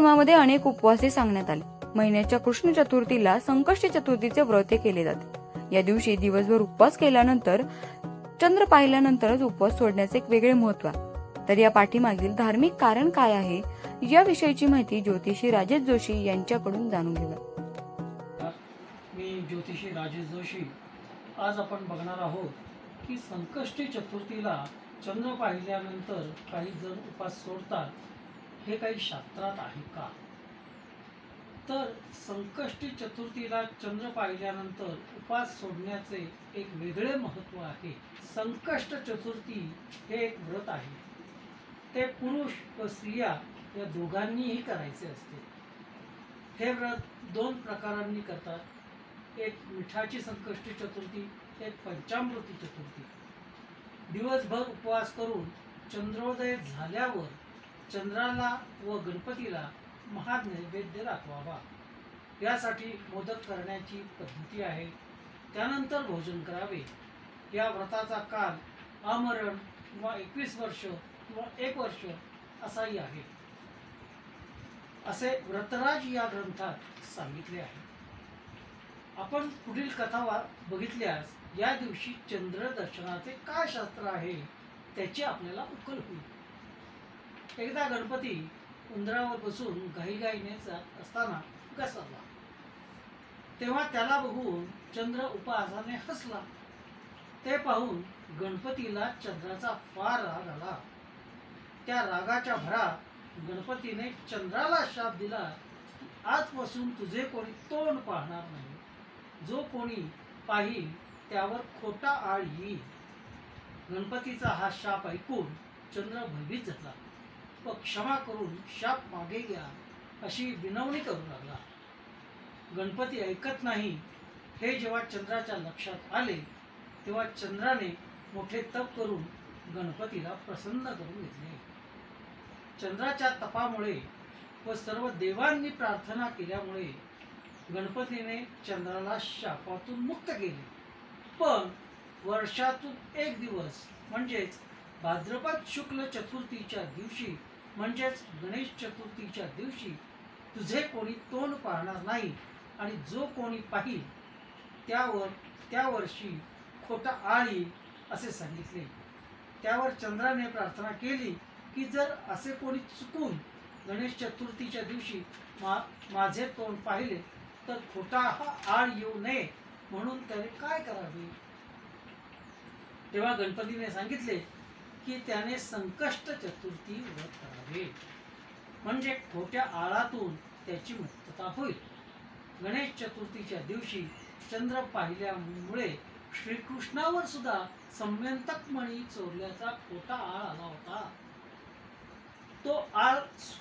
धर्मामध्ये अनेक उपवासे सांगण्यात आले. महिन्याच्या कृष्ण चतुर्थीला संकष्टी चतुर्थीचे व्रत केले जाते. या दिवशी दिवसभर उपवास केल्यानंतर चंद्र पाहिल्यानंतरच उपवास सोडण्याचे एक वेगळे महत्त्व आहे. तर या पाठीमागील धार्मिक कारण काय आहे याविषयीची माहिती ज्योतिषी राजेश जोशी यांच्याकडून जाणून घेऊया. मी ज्योतिषी राजेश जोशी. आज आपण बघणार आहोत की संकष्टी चतुर्थीला चंद्र पाहिल्यानंतर काही जण उपास सोडतात. हे काही शास्त्रात आहे का? तर संकष्टी चतुर्थीला चंद्र पाहिल्यानंतर उपास सोडण्याचे एक वेगळे महत्त्व आहे. संकष्ट चतुर्थी हे एक व्रत आहे. ते पुरुष व स्त्रिया या दोघांनीही करायचे असते. हे व्रत दोन प्रकारांनी करतात. एक मिठाची संकष्टी चतुर्थी एक पंचामृती चतुर्थी. दिवसभर उपवास करून चंद्रोदय झाल्यावर चंद्राला व गणपतीला महानैवेद्य दाखवावा. यासाठी मोदक करण्याची पद्धती आहे. त्यानंतर भोजन करावे. या व्रताचा काल आमरण किंवा एकवीस वर्ष किंवा एक वर्ष असाही आहे. असे व्रतराज या ग्रंथात सांगितले आहे. आपण पुढील कथा वा बघितल्यास या दिवशी चंद्र दर्शनाचे काय शास्त्र आहे त्याची आपल्याला उकल होईल. एकदा गणपती उंदरावर बसून घाईघाईने जात असताना घसरला. तेव्हा त्याला बघून चंद्र उपहासाने हसला. ते पाहून गणपतीला चंद्राचा फार राग आला. त्या रागाच्या भरात गणपतीने चंद्राला शाप दिला आजपासून तुझे कोणी तोंड पाहणार नाही. जो कोणी पाहिल त्यावर खोटा आळ येईल. गणपतीचा हा शाप ऐकून चंद्र भयभीत झाला. व क्षमा करून शाप मागे घ्या अशी विनवणी करू लागला. गणपती ऐकत नाही हे जेव्हा चंद्राच्या लक्षात आले तेव्हा चंद्राने मोठे तप करून गणपतीला प्रसन्न करून घेतले. चंद्राच्या तपामुळे व सर्व देवांनी प्रार्थना केल्यामुळे गणपतीने चंद्राला शापातून मुक्त केले. पण वर्षातून एक दिवस म्हणजेच भाद्रपद शुक्ल चतुर्थीच्या दिवशी म्हणजेच गणेश चतुर्थीच्या दिवशी तुझे कोणी तोंड पाहणार नाही आणि जो कोणी पाहिल त्यावर त्या वर्षी खोटा आळ असे सांगितले. त्यावर चंद्राने प्रार्थना केली की जर असे कोणी चुकून गणेश चतुर्थीच्या दिवशी मा माझे तोंड पाहिले तर खोटा हा आळ येऊ नये म्हणून त्याने काय करावे? तेव्हा गणपतीने सांगितले की त्याने संकष्ट चतुर्थी व्रत करावे. म्हणजे खोट्या आळातून त्याची मुक्तता होईल. गणेश चतुर्थीच्या दिवशी चंद्र पाहिल्यामुळे श्रीकृष्णावर सुद्धा संयंतक मणी चोरल्याचा खोटा आळ आला होता. तो आळ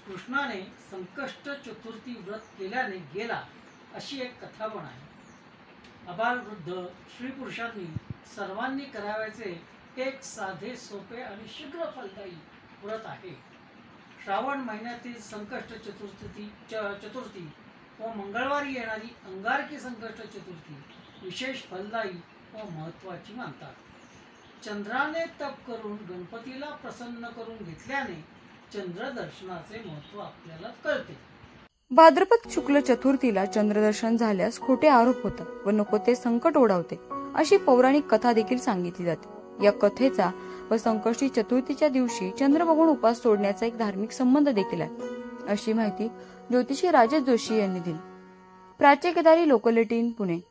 कृष्णाने संकष्ट चतुर्थी व्रत केल्याने गेला अशी एक कथा पण आहे. अबालवृद्ध स्त्री पुरुषांनी सर्वांनी करावयाचे एक साधे सोपे आणि शीघ्र फलदायी व्रत आहे. श्रावण महिन्यातील संकष्ट चतुर्थी च- चतुर्थी व मंगळवारी येणारी अंगारकी संकष्ट चतुर्थी विशेष फलदायी व महत्वाची मानतात. चंद्राने तप करून गणपतीला प्रसन्न करून घेतल्याने चंद्रदर्शनाचे महत्त्व आपल्याला कळते. भाद्रपद शुक्ल चतुर्थीला चंद्रदर्शन झाल्यास खोटे आरोप होतात व नको ते संकट ओढावते अशी पौराणिक कथा देखील सांगितली जाते. या कथेचा व संकष्टी चतुर्थीच्या दिवशी चंद्र बघून उपास सोडण्याचा एक धार्मिक संबंध देखील आहे. अशी माहिती ज्योतिषी राजेश जोशी यांनी दिली. प्राच्य केदारी लोकल पुणे.